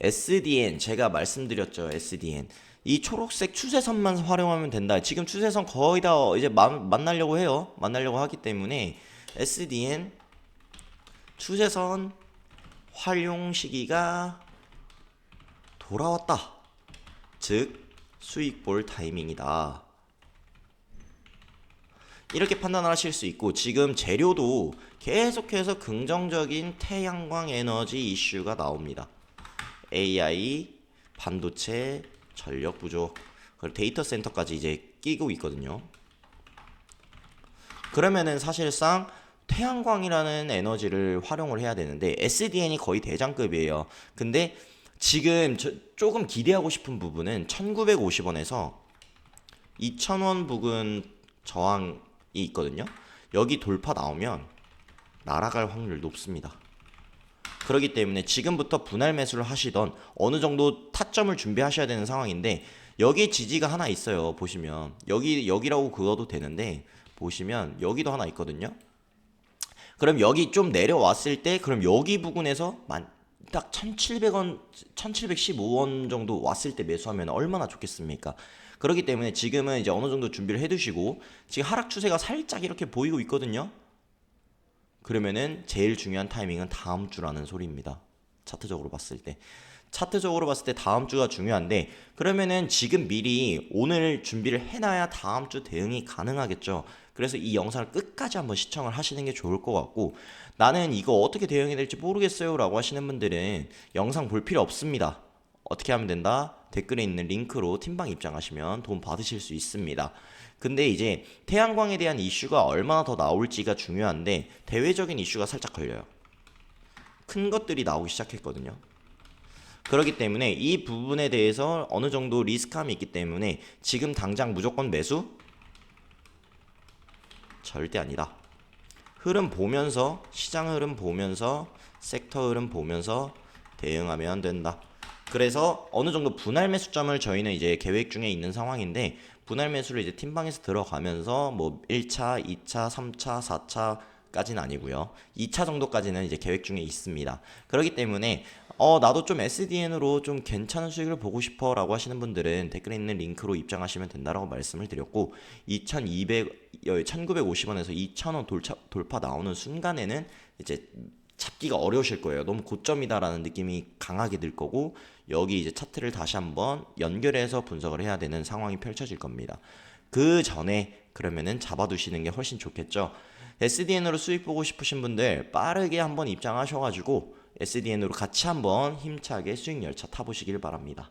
SDN 제가 말씀드렸죠. SDN 이 초록색 추세선만 활용하면 된다. 지금 추세선 거의 다 이제 만, 만나려고 해요. 만나려고 하기 때문에 SDN 추세선 활용 시기가 돌아왔다. 즉 수익 볼 타이밍이다. 이렇게 판단을 하실 수 있고 지금 재료도 계속해서 긍정적인 태양광 에너지 이슈가 나옵니다. AI, 반도체, 전력 부족, 그리고 데이터 센터까지 이제 끼고 있거든요. 그러면은 사실상 태양광이라는 에너지를 활용을 해야 되는데 SDN이 거의 대장급이에요. 근데 지금 저 조금 기대하고 싶은 부분은 1950원에서 2000원 부근 저항이 있거든요. 여기 돌파 나오면 날아갈 확률 높습니다. 그렇기 때문에 지금부터 분할 매수를 하시던 어느 정도 타점을 준비하셔야 되는 상황인데 여기에 지지가 하나 있어요. 보시면 여기 여기라고 그어도 되는데 보시면 여기도 하나 있거든요. 그럼 여기 좀 내려왔을 때 그럼 여기 부근에서 만, 딱 1,700원, 1,715원 정도 왔을 때 매수하면 얼마나 좋겠습니까? 그렇기 때문에 지금은 이제 어느 정도 준비를 해 두시고 지금 하락 추세가 살짝 이렇게 보이고 있거든요. 그러면은 제일 중요한 타이밍은 다음 주라는 소리입니다. 차트적으로 봤을 때. 차트적으로 봤을 때 다음 주가 중요한데 그러면은 지금 미리 오늘 준비를 해놔야 다음 주 대응이 가능하겠죠. 그래서 이 영상을 끝까지 한번 시청을 하시는 게 좋을 것 같고 나는 이거 어떻게 대응해야 될지 모르겠어요 라고 하시는 분들은 영상 볼 필요 없습니다. 어떻게 하면 된다? 댓글에 있는 링크로 팀방 입장하시면 도움 받으실 수 있습니다. 근데 이제 태양광에 대한 이슈가 얼마나 더 나올지가 중요한데 대외적인 이슈가 살짝 걸려요. 큰 것들이 나오기 시작했거든요. 그렇기 때문에 이 부분에 대해서 어느 정도 리스크함이 있기 때문에 지금 당장 무조건 매수? 절대 아니다. 흐름 보면서 시장 흐름 보면서 섹터 흐름 보면서 대응하면 된다. 그래서 어느 정도 분할 매수점을 저희는 이제 계획 중에 있는 상황인데 분할 매수를 이제 팀방에서 들어가면서 뭐 1차, 2차, 3차, 4차 까지는 아니고요. 2차 정도까지는 이제 계획 중에 있습니다. 그렇기 때문에 어 나도 좀 SDN으로 좀 괜찮은 수익을 보고 싶어라고 하시는 분들은 댓글에 있는 링크로 입장하시면 된다라고 말씀을 드렸고 2,200 1,950원에서 2,000원 돌차, 돌파 나오는 순간에는 이제 잡기가 어려우실 거예요. 너무 고점이다라는 느낌이 강하게 들 거고 여기 이제 차트를 다시 한번 연결해서 분석을 해야 되는 상황이 펼쳐질 겁니다. 그 전에 그러면은 잡아두시는 게 훨씬 좋겠죠. SDN으로 수익 보고 싶으신 분들 빠르게 한번 입장하셔가지고 SDN으로 같이 한번 힘차게 수익 열차 타보시길 바랍니다.